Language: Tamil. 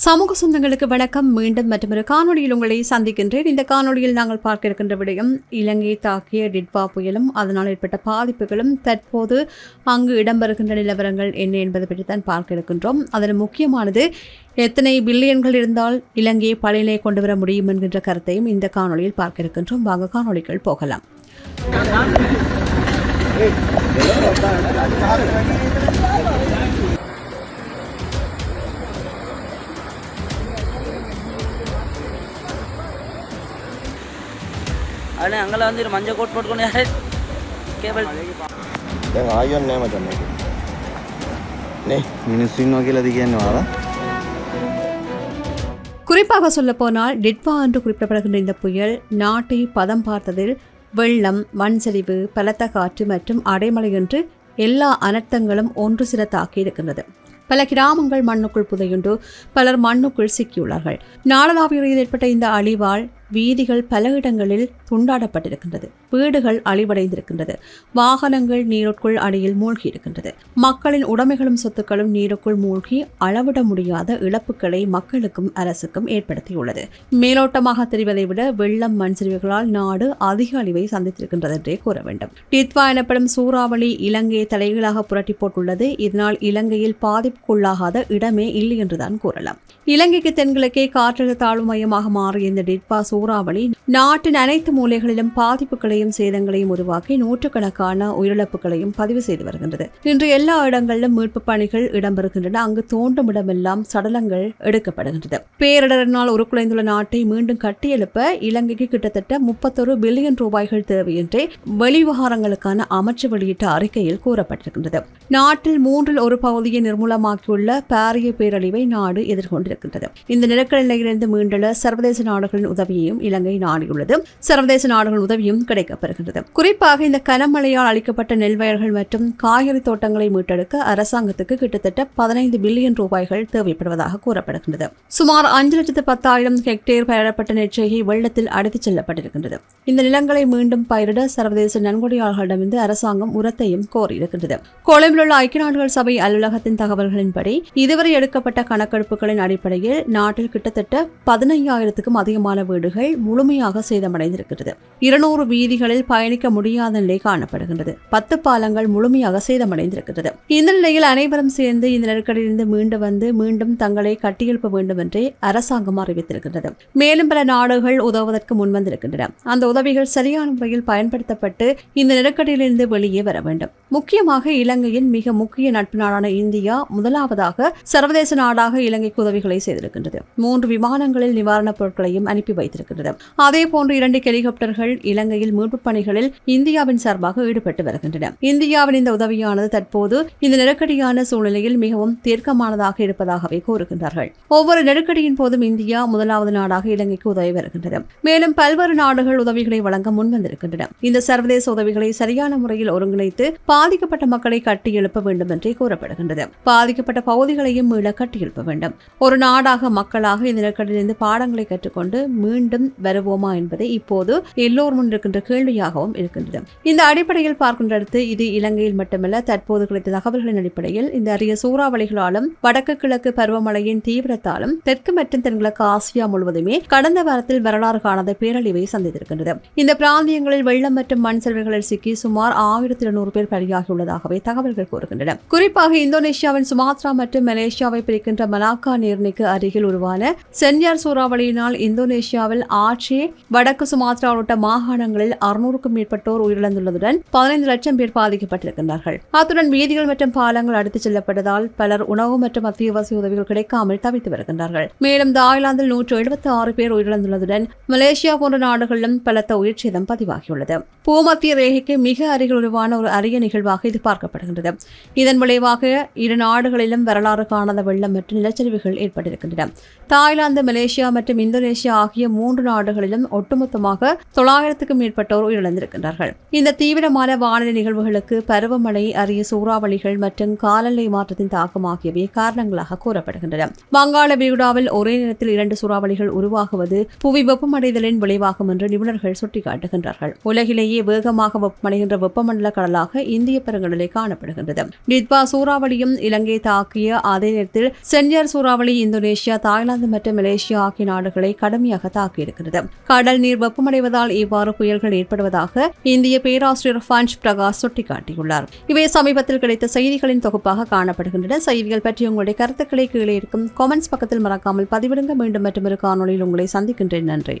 சமூக சொந்தங்களுக்கு வணக்கம். மீண்டும் மற்றொரு காணொலியில் உங்களை சந்திக்கின்றேன். இந்த காணொளியில் நாங்கள் பார்க்க இருக்கின்ற விடயம் இலங்கையை தாக்கிய டிட்வா புயலும் அதனால் ஏற்பட்ட பாதிப்புகளும் தற்போது அங்கு இடம்பெறுகின்ற நிலவரங்கள் என்ன என்பது பற்றி தான் பார்க்க இருக்கின்றோம் அதில் முக்கியமானது எத்தனை பில்லியன்கள் இருந்தால் இலங்கையை பழையிலே கொண்டு வர முடியும் என்கின்ற கருத்தையும் இந்த காணொளியில் பார்க்க இருக்கின்றோம் வாங்க காணொளிகள் போகலாம். ಅಣ್ಣ ಹಂಗಲ್ಲ ಅಂದಿರಿ ಮಂಜೆ ಕೋಟ್ ಮಾಡ್ಕೊಂಡು ಯಾರೇ ಕೇಬಲ್ ಹೆಂಗೆ ಆಯೋನ್ನೇ ಮತ್ತೆ ನೇ. ನೀನು ಸ್ವಿನ್ ಹೋಗಿಲ್ಲ ಅದಕ್ಕೆ ಏನು ಅಲ್ಲ குறிப்பாக சொல்லப்போனால் டிட்வா என்று குறிப்பிடப்படுகின்ற இந்த புயல் நாட்டை பதம் பார்த்ததில் வெள்ளம் மண் சரிவு பலத்த காற்று மற்றும் அடைமழை என்று எல்லா அனர்த்தங்களும் ஒன்று சில தாக்கி இருக்கின்றது. பல கிராமங்கள் மண்ணுக்குள் புதையுண்டு பலர் மண்ணுக்குள் சிக்கியுள்ளார்கள். நாடளாவிய ஏற்பட்ட இந்த அழிவால் வீதிகள் பல இடங்களில் துண்டாடப்பட்டிருக்கின்றது. வீடுகள் அழிவடைந்திருக்கின்றது. வாகனங்கள் நீருக்குள் அடியில் மூழ்கி இருக்கின்றது மக்களின் உடைமைகளும் சொத்துக்களும் நீருக்குள் மூழ்கி அளவிட முடியாத இழப்புகளை மக்களுக்கும் அரசுக்கும் ஏற்படுத்தியுள்ளது. மேலோட்டமாக தெரிவதை விட வெள்ளம் மண் சரிவுகளால் நாடு அதிக அழிவை சந்தித்திருக்கின்றது என்றே கூற வேண்டும். டித்வா எனப்படும் சூறாவளி இலங்கையை தலைகீழாக புரட்டி போட்டுள்ளது. இதனால் இலங்கையில் பாதிப்புக்குள்ளாகாத இடமே இல்லை என்றுதான் கூறலாம். இலங்கைக்கு தென்கிழக்கே காற்றழுத்த தாழ்வு மையமாக மாறிய இந்த டிட்வா சூறாவளி நாட்டின் அனைத்து மூலைகளிலும் பாதிப்புகளையும் சேதங்களையும் உருவாக்கி நூற்றுக்கணக்கான உயிரிழப்புகளையும் பதிவு செய்து வருகின்றது. இன்று எல்லா இடங்களிலும் மீட்பு பணிகள் இடம்பெறுகின்றன. அங்கு தோண்டும் இடமெல்லாம் சடலங்கள் எடுக்கப்படுகின்றது. பேரிடரினால் உருக்குலைந்துள்ள நாட்டை மீண்டும் கட்டியெழுப்ப இலங்கைக்கு கிட்டத்தட்ட முப்பத்தொரு பில்லியன் ரூபாய்கள் தேவை என்றே வெளிவிவகாரங்களுக்கான அமைச்சு வெளியிட்ட அறிக்கையில் கூறப்பட்டிருக்கின்றது. நாட்டில் மூன்றில் ஒரு பகுதியை நிர்மூலமாக்கியுள்ள பாரிய பேரழிவை நாடு எதிர்கொண்டிருக்கின்றது. இந்த நெருக்கடி நிலையிலிருந்து மீண்டுள்ள சர்வதேச நாடுகளின் உதவியையும் இலங்கை நாடியுள்ளது சர்வதேச நாடுகள் உதவியும் கிடைக்கப்பெறுகின்றது. குறிப்பாக இந்த கனமழையால் அளிக்கப்பட்ட நெல் வயல்கள் மற்றும் காய்கறி தோட்டங்களை மீட்டெடுக்க அரசாங்கத்துக்கு கிட்டத்தட்ட பதினைந்து பில்லியன் ரூபாய்கள் தேவைப்படுவதாக கூறப்படுகின்றது. சுமார் அஞ்சு லட்சத்து பத்தாயிரம் ஹெக்டேர் பயிரிடப்பட்ட நெற்செய்கை வெள்ளத்தில் அடித்துச் செல்லப்பட்டிருக்கின்றது. இந்த நிலங்களை மீண்டும் பயிரிட சர்வதேச நன்கொடையாளர்களிடமிருந்து அரசாங்கம் உரத்தையும் கோரியிருக்கின்றது. கொழும்பில் உள்ள ஐக்கிய நாடுகள் சபை அலுவலகத்தின் தகவல்களின்படி இதுவரை எடுக்கப்பட்ட கணக்கெடுப்புகளின் அடிப்படையில் நாட்டில் கிட்டத்தட்ட பதினையாயிரத்துக்கும் அதிகமான வீடுகள் முழுமையாக சேதமடைந்திருக்கிறது. இருநூறு வீதிகளில் பயணிக்க முடியாத நிலை காணப்படுகின்றது. பத்து பாலங்கள் முழுமையாக சேதமடைந்திருக்கிறது. இந்த நிலையில் அனைவரும் சேர்ந்து இந்த நெருக்கடியிலிருந்து மீண்டு வந்து மீண்டும் தங்களை கட்டியெழுப்ப வேண்டும் என்றே அரசாங்கம் அறிவித்திருக்கின்றது. மேலும் பல நாடுகள் உதவுவதற்கு முன்வந்திருக்கின்றன. அந்த உதவிகள் சரியான முறையில் பயன்படுத்தப்பட்டு இந்த நெருக்கடியிலிருந்து வெளியே வர வேண்டும். முக்கியமாக இலங்கையின் மிக முக்கிய நட்பு நாடான இந்தியா முதலாவதாக சர்வதேச நாடாக இலங்கைக்கு உதவிகளை செய்திருக்கின்றது. மூன்று விமானங்களில் நிவாரணப் பொருட்களையும் அனுப்பி வைத்திருக்கிறது அதே போன்று இரண்டு ஹெலிகாப்டர்கள் இலங்கையில் மீட்பு பணிகளில் இந்தியாவின் சார்பாக ஈடுபட்டு வருகின்றன. இந்தியாவின் இந்த உதவியானது தற்போது இந்த நெருக்கடியான சூழ்நிலையில் மிகவும் தீர்க்கமானதாக இருப்பதாகவே கூறுகின்றார்கள். ஒவ்வொரு நெருக்கடியின் போதும் இந்தியா முதலாவது நாடாக இலங்கைக்கு உதவி வருகின்றது. மேலும் பல்வேறு நாடுகள் உதவிகளை வழங்க முன்வந்திருக்கின்றன. இந்த சர்வதேச உதவிகளை சரியான முறையில் ஒருங்கிணைத்து பாதிக்கப்பட்ட மக்களை கட்டியெழுப்ப வேண்டும் என்றே கூறப்படுகின்றது. பாதிக்கப்பட்ட பகுதிகளையும் மீள கட்டியெழுப்ப வேண்டும். ஒரு நாடாக மக்களாக இந்த நெருக்கடியிலிருந்து பாடங்களை கற்றுக்கொண்டு மீண்டும் வருவோமா என்பதை இப்போது எல்லோர் முன் இருக்கின்ற கேள்வியாகவும் இருக்கின்றது. இந்த அடிப்படையில் பார்க்கின்ற அடுத்து இது இலங்கையில் மட்டுமல்ல தற்போது கிடைத்த தகவல்களின் அடிப்படையில் இந்த அரிய சூறாவளிகளாலும் வடக்கு கிழக்கு பருவமழையின் தீவிரத்தாலும் தெற்கு மற்றும் தென்கிழக்கு ஆசியா முழுவதுமே கடந்த வாரத்தில் வரலாறு காணாத பேரழிவை சந்தித்திருக்கின்றது. இந்த பிராந்தியங்களில் வெள்ளம் மற்றும் மண் சரிவுகளில் சிக்கி சுமார் ஆயிரத்தி இருநூறு பேர் பலியாகியுள்ளதாகவே தகவல்கள் கூறுகின்றன. குறிப்பாக இந்தோனேஷியாவின் சுமாத்ரா மற்றும் மலேசியாவை பிரிக்கின்ற மலாக்கா நீர்நிக்கு அருகில் உருவான சென்யார் சூறாவளியினால் இந்தோனேஷியாவில் ஆட்சி வடக்கு சுமாத்ரா உள்ளிட்ட மாகாணங்களில் அறுநூறுக்கும் மேற்பட்டோர் உயிரிழந்துள்ளதுடன் பதினைந்து லட்சம் பேர் பாதிக்கப்பட்டிருக்கின்றார்கள். அத்துடன் வீதிகள் மற்றும் பாலங்கள் அடித்துச் செல்லப்பட்டதால் பலர் உணவு மற்றும் அத்தியாவசிய உதவிகள் கிடைக்காமல் தவித்து வருகின்றார்கள். மேலும் தாய்லாந்தில் நூற்று எழுபத்தி ஆறு பேர் உயிரிழந்துள்ளதுடன் மலேசியா போன்ற நாடுகளிலும் பலத்த உயிர் சேதம் பதிவாகியுள்ளது. பூமத்திய ரேகைக்கு மிக அருகில் உருவான ஒரு அரிய நிகழ்வாக இது பார்க்கப்படுகின்றது. இதன் விளைவாக இரு நாடுகளிலும் வரலாறு காணாத வெள்ளம் மற்றும் நிலச்சரிவுகள் ஏற்பட்டிருக்கின்றன. தாய்லாந்து மலேசியா மற்றும் இந்தோனேஷியா ஆகிய மூன்று மூன்று நாடுகளிலும் ஒட்டுமொத்தமாக தொள்ளாயிரத்துக்கும் மேற்பட்டோர் உயிரிழந்திருக்கின்றார்கள். இந்த தீவிரமான வானிலை நிகழ்வுகளுக்கு பருவமழை அரிய சூறாவளிகள் மற்றும் காலநிலை மாற்றத்தின் தாக்கம் ஆகியவை காரணங்களாக கூறப்படுகின்றன. வங்காள விரிகுடாவில் ஒரே நேரத்தில் இரண்டு சூறாவளிகள் உருவாகுவது புவி வெப்பமடைதலின் விளைவாகும் என்று நிபுணர்கள் சுட்டிக்காட்டுகின்றார்கள். உலகிலேயே வேகமாக வெப்பமடைகின்ற வெப்பமண்டல கடலாக இந்திய பெருங்கடலை காணப்படுகின்றது. நித்வா சூறாவளியும் இலங்கை தாக்கிய அதே நேரத்தில் சென்யார் சூறாவளி இந்தோனேஷியா தாய்லாந்து மற்றும் மலேசியா ஆகிய நாடுகளை கடுமையாக தாக்கி தாக்கியிருக்கிறது கடல் நீர் வெப்பமடைவதால் இவ்வாறு புயல்கள் ஏற்படுவதாக இந்திய பேராசிரியர் ஃபன்ச் பிரகாஷ் சுட்டிக்காட்டியுள்ளார். இவை சமீபத்தில் கிடைத்த செய்திகளின் தொகுப்பாக காணப்படுகின்றன. செய்திகள் பற்றி உங்களுடைய கருத்துக்களை கீழே இருக்கும் கமெண்ட்ஸ் பக்கத்தில் மறக்காமல் பதிவிடுங்க. மீண்டும் மற்றொரு காணொளியில் உங்களை சந்திக்கின்றேன். நன்றி.